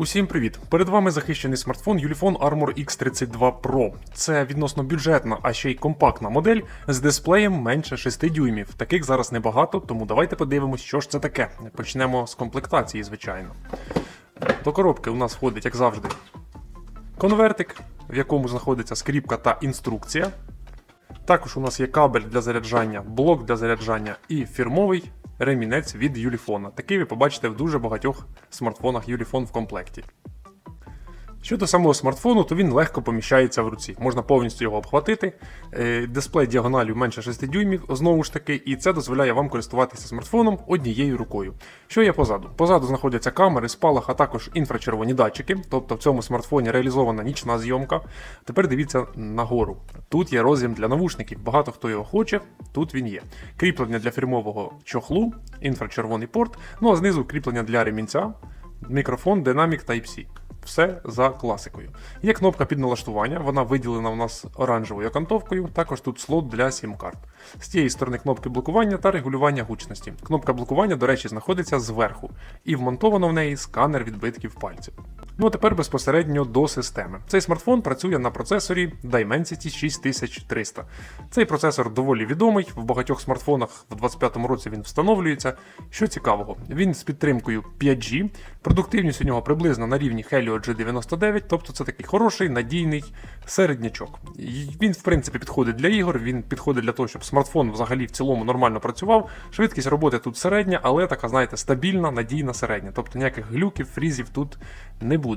Усім привіт! Перед вами захищений смартфон Ulefone Armor X32 Pro. Це відносно бюджетна, а ще й компактна модель з дисплеєм менше 6 дюймів. Таких зараз небагато, тому давайте подивимось, що ж це таке. Почнемо з комплектації, звичайно. До коробки у нас входить, як завжди, конвертик, в якому знаходиться скріпка та інструкція. Також у нас є кабель для заряджання, блок для заряджання і фірмовий ремінець від Юліфона. Такий ви побачите в дуже багатьох смартфонах Юліфон в комплекті. Щодо самого смартфону, то він легко поміщається в руці. Можна повністю його обхватити. Е, Дисплей діагоналю менше 6 дюймів, знову ж таки, і це дозволяє вам користуватися смартфоном однією рукою. Що є позаду? Позаду знаходяться камери, спалах, а також інфрачервоні датчики, тобто в цьому смартфоні реалізована нічна зйомка. Тепер дивіться нагору. Тут є роз'єм для навушників. Багато хто його хоче, тут він є. Кріплення для фірмового чохлу, інфрачервоний порт, ну а знизу кріплення для ремінця, мікрофон Dynamic Type-C. Все за класикою. Є кнопка під налаштування, вона виділена у нас оранжевою окантовкою, також тут слот для сім-карт. З тієї сторони кнопки блокування та регулювання гучності. Кнопка блокування, до речі, знаходиться зверху, і вмонтовано в неї сканер відбитків пальців. Ну а тепер безпосередньо до системи. Цей смартфон працює на процесорі Dimensity 6300. Цей процесор доволі відомий, в багатьох смартфонах в 2025 році він встановлюється. Що цікавого, він з підтримкою 5G, продуктивність у нього приблизно на рівні Helio G99, тобто це такий хороший, надійний середнячок. Він, в принципі, підходить для ігор, він підходить для того, щоб смартфон взагалі в цілому нормально працював. Швидкість роботи тут середня, але така, знаєте, стабільна, надійна середня. Тобто ніяких глюків, фрізів тут не буде.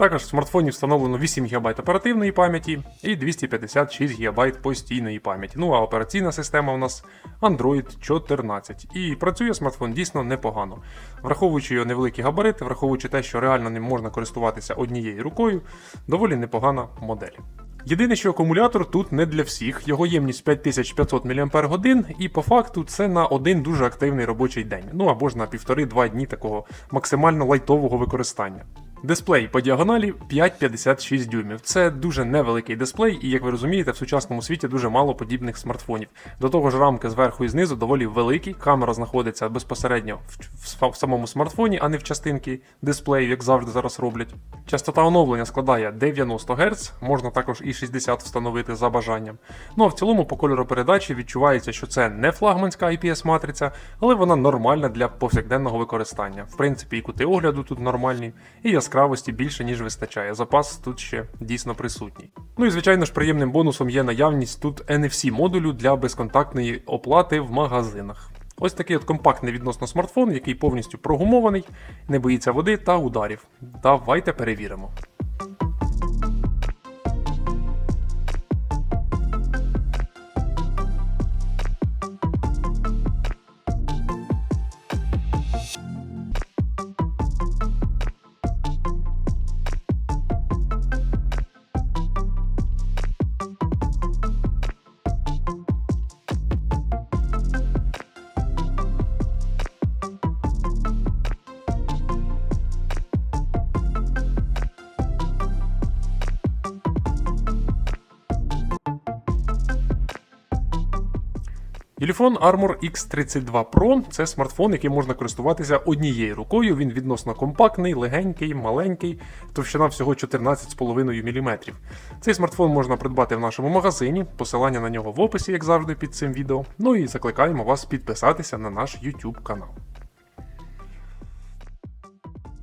Також в смартфоні встановлено 8 ГБ оперативної пам'яті і 256 ГБ постійної пам'яті. Ну а операційна система у нас Android 14. І працює смартфон дійсно непогано. Враховуючи його невеликі габарити, враховуючи те, що реально ним можна користуватися однією рукою, доволі непогана модель. Єдине, що акумулятор тут не для всіх, його ємність 5500 мАч, і по факту це на один дуже активний робочий день, ну або ж на півтори-два дні такого максимально лайтового використання. Дисплей по діагоналі 5,56 дюймів. Це дуже невеликий дисплей, і як ви розумієте, в сучасному світі дуже мало подібних смартфонів. До того ж, рамки зверху і знизу доволі великі. Камера знаходиться безпосередньо в, в, в самому смартфоні, а не в частинці дисплею, як завжди зараз роблять. Частота оновлення складає 90 Гц, можна також і 60 встановити за бажанням. Ну а в цілому по кольору передачі відчувається, що це не флагманська IPS-матриця, але вона нормальна для повсякденного використання. В принципі, і кути огляду тут нормальні, і яскравості більше, ніж вистачає. Запас тут ще дійсно присутній. Ну і звичайно ж, приємним бонусом є наявність тут NFC модулю для безконтактної оплати в магазинах. Ось такий от компактний відносно смартфон, який повністю прогумований, не боїться води та ударів. Давайте перевіримо. Юліфон Armor X32 Pro це смартфон, яким можна користуватися однією рукою. Він відносно компактний, легенький, маленький, товщина всього 14,5 мм. Цей смартфон можна придбати в нашому магазині, посилання на нього в описі, як завжди, під цим відео. Ну і закликаємо вас підписатися на наш YouTube канал.